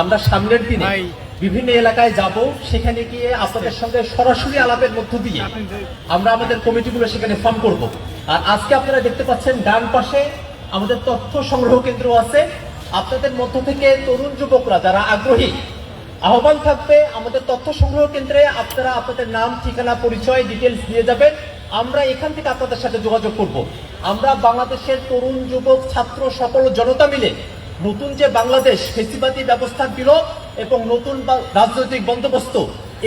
আমরা সামনের দিনে বিভিন্ন এলাকায় যাব সেখানে গিয়ে আপনাদের সঙ্গে সরাসরি আলাপের মধ্য দিয়ে আমরা আমাদের কমিটিগুলো সেখানে ফর্ম করব। আর আজকে আপনারা দেখতে পাচ্ছেন ডান পাশে আমাদের তথ্য সংগ্রহ কেন্দ্র আছে। আপনাদের মধ্য থেকে তরুণ যুবকরা যারা আগ্রহী আহ্বান থাকবে আমাদের তথ্য সংগ্রহ কেন্দ্রে। আপনারা আপনাদের নাম ঠিকানা পরিচয় ডিটেলস দিয়ে যাবেন। আমরা এখান থেকে আপনাদের সাথে যোগাযোগ করব। আমরা বাংলাদেশের তরুণ যুবক ছাত্র সকল জনতা মিলে নতুন যে বাংলাদেশ ফেসিবাদী ব্যবস্থার বিলোপ এবং নতুন রাজনৈতিক বন্দোবস্ত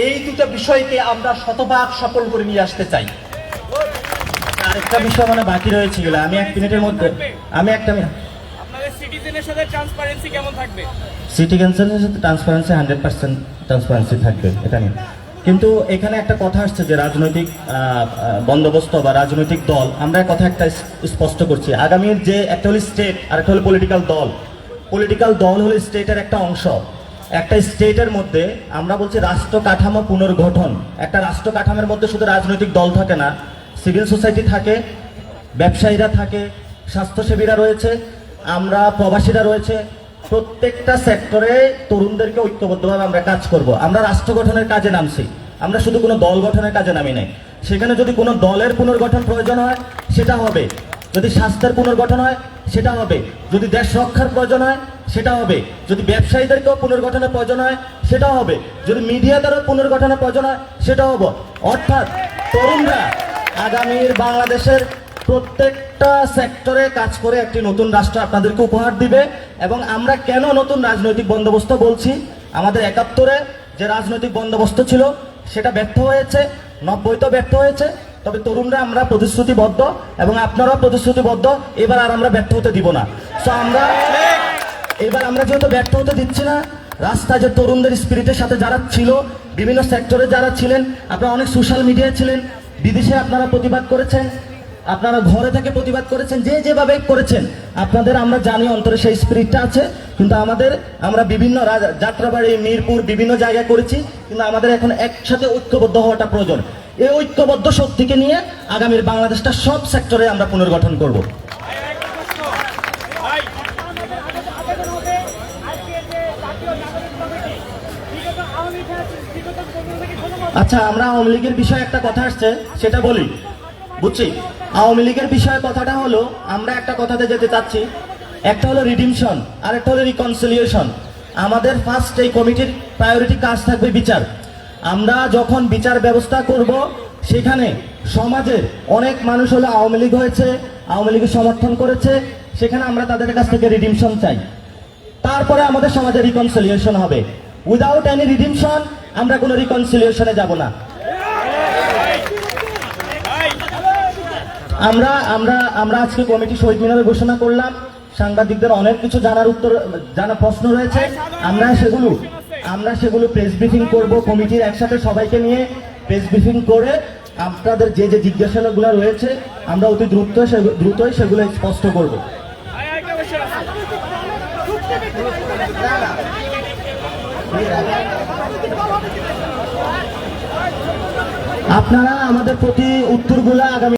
এই দুটো বিষয়কে আমরা শতভাগ সফল করে নিয়ে আসতে চাই। আরেকটা বিষয় মানে বাকি রয়েছিল আমি এক মিনিটের মধ্যে আমি একটা সিটিজেনের সাথে ট্রান্সপারেন্সি কেমন থাকবে? সিটি কাউন্সিলের সাথে ট্রান্সপারেন্সি হান্ড্রেড পার্সেন্ট ট্রান্সপারেন্সি থাকবে এটা নিয়ে। কিন্তু এখানে একটা কথা আসছে যে রাজনৈতিক বন্দোবস্ত বা রাজনৈতিক দল আমরা কথা একটা স্পষ্ট করছি। আগামীর যে একটা হলো স্টেট আর একটা হলো পলিটিক্যাল দল। পলিটিক্যাল দল হলো স্টেটের একটা অংশ। একটা স্টেটের মধ্যে আমরা বলছি রাষ্ট্র কাঠামো পুনর্গঠন। একটা রাষ্ট্র কাঠামোর মধ্যে শুধু রাজনৈতিক দল থাকে না সিভিল সোসাইটি থাকে, ব্যবসায়ীরা থাকে, স্বাস্থ্যসেবীরা রয়েছে, আমরা প্রবাসীরা রয়েছে। প্রত্যেকটা সেক্টরে তরুণদেরকে ঐক্যবদ্ধভাবে আমরা কাজ করব। আমরা রাষ্ট্র গঠনের কাজে নামছি। আমরা শুধু কোনো দল গঠনের কাজে নামি নাই। সেখানে যদি কোনো দলের পুনর্গঠন প্রয়োজন হয়, সেটা হবে। যদি স্বাস্থ্যের পুনর্গঠন হয় সেটা হবে। যদি দেশ রক্ষার প্রয়োজন হয়, সেটা হবে। যদি ব্যবসায়ীদেরকেও পুনর্গঠনের প্রয়োজন হয় সেটা হবে। যদি মিডিয়া মিডিয়াদেরও পুনর্গঠনের প্রয়োজন হয় সেটা হবে। অর্থাৎ তরুণরা আগামীর বাংলাদেশের প্রত্যেকটা সেক্টরে কাজ করে একটি নতুন রাষ্ট্র আপনাদেরকে উপহার দিবে এবং আমরা কেন নতুন রাজনৈতিক বন্দোবস্ত বলছি? আমাদের একাত্তরে যে রাজনৈতিক বন্দোবস্ত ছিল, সেটা ব্যর্থ হয়েছে, নব্বই তো ব্যর্থ হয়েছে। তবে তরুণরা আমরা প্রতিশ্রুতিবদ্ধ এবং আপনারাও প্রতিশ্রুতিবদ্ধ, এবার আর আমরা ব্যর্থ হতে দিব না। সো আমরা এবার আমরা যেহেতু ব্যর্থ হতে দিচ্ছি না, রাস্তায় যে তরুণদের স্পিরিটের সাথে যারা ছিল, বিভিন্ন সেক্টরে যারা ছিলেন, আপনারা অনেক সোশ্যাল মিডিয়ায় ছিলেন, বিদেশে আপনারা প্রতিবাদ করেছেন, আপনারা ঘরে থেকে প্রতিবাদ করেছেন, যে যেভাবে করেছেন, আপনাদের আমরা জানি অন্তরে সেই স্পিরিটটা আছে। কিন্তু আমাদের, আমরা বিভিন্ন যাত্রাবাড়ি, মিরপুর, বিভিন্ন জায়গায় করেছি, কিন্তু আমাদের এখন একসাথে ঐক্যবদ্ধ হওয়াটা প্রয়োজন। এই ঐক্যবদ্ধ শক্তিকে নিয়ে আগামীর বাংলাদেশটা সব সেক্টরে আমরা পুনর্গঠন করব। আচ্ছা আমরা আওয়ামী লীগের বিষয়ে একটা কথা আসছে, সেটা বলি। বুঝছি? আওয়ামী লীগের বিষয়ে কথাটা হলো, আমরা একটা কথাতে যেতে চাচ্ছি একটা হলো রিডিমশন আর একটা হলো রিকনসিলিয়েশন আমাদের ফার্স্ট এই কমিটির প্রায়োরিটি কাজ থাকবে বিচার। আমরা যখন বিচার ব্যবস্থা করব, সেখানে সমাজের অনেক মানুষ হলো আওয়ামী লীগ হয়েছে, আওয়ামী লীগের সমর্থন করেছে, সেখানে আমরা তাদের কাছ থেকে রিডিমশন চাই। তারপরে আমাদের সমাজে রিকনসিলিয়েশন হবে। উইদাউট এনি রিডিমশন আমরা কোনো রিকনসিলিয়েশনে যাব না। আমরা আমরা আমরা আজকে কমিটি শহীদ মিনারে ঘোষণা করলাম। সাংবাদিকদের অনেক কিছু জানার উত্তর জানা প্রশ্ন রয়েছে। আমরা সেগুলো আমরা সেগুলো প্রেস ব্রিফিং করব, কমিটির একসাথে সবাইকে নিয়ে প্রেস ব্রিফিং করে আপনাদের যে যে জিজ্ঞাসাগুলো রয়েছে, আমরা অতি দ্রুত দ্রুতই সেগুলো স্পষ্ট করব। আপনারা আমাদের প্রতি উত্তরগুলো আগামী